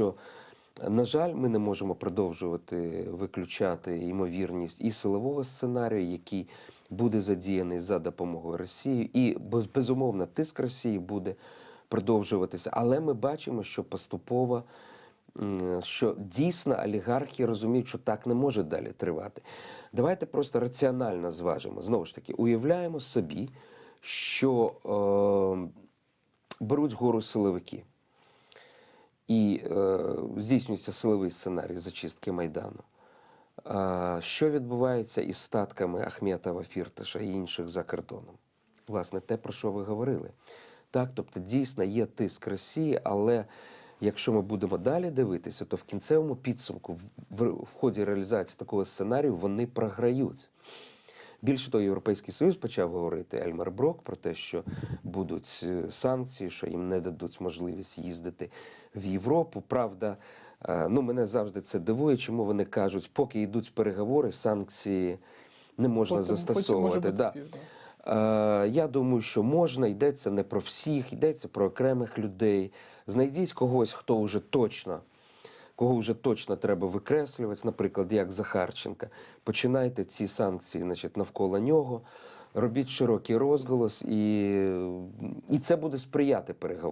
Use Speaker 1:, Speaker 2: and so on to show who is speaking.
Speaker 1: що, на жаль, ми не можемо продовжувати виключати ймовірність і силового сценарію, який буде задіяний за допомогою Росії, і безумовно тиск Росії буде продовжуватися. Але ми бачимо, що поступово. Що дійсно олігархи розуміють, що так не може далі тривати. Давайте просто раціонально зважимо. Знову ж таки, уявляємо собі, що е, беруть гору силовики і е, здійснюється силовий сценарій зачистки Майдану. А що відбувається із статками Ахметова, Фірташа і інших за кордоном? Власне, те, про що ви говорили. Так, тобто дійсно є тиск Росії, але якщо ми будемо далі дивитися, то в кінцевому підсумку, в, в, в ході реалізації такого сценарію, вони програють. Більше того, Європейський Союз почав говорити Ельмар Брок про те, що будуть е, санкції, що їм не дадуть можливість їздити в Європу. Правда, е, ну мене завжди це дивує, чому вони кажуть, поки йдуть переговори, санкції не можна
Speaker 2: Потім- потім
Speaker 1: застосовувати.
Speaker 2: може бути
Speaker 1: да. Е, Я думаю, що можна, йдеться не про всіх, йдеться про окремих людей. Знайдіть когось, хто вже точно, кого вже точно треба викреслювати, наприклад, як Захарченка. Починайте ці санкції значить, навколо нього, робіть широкий розголос, і, і це буде сприяти переговорам.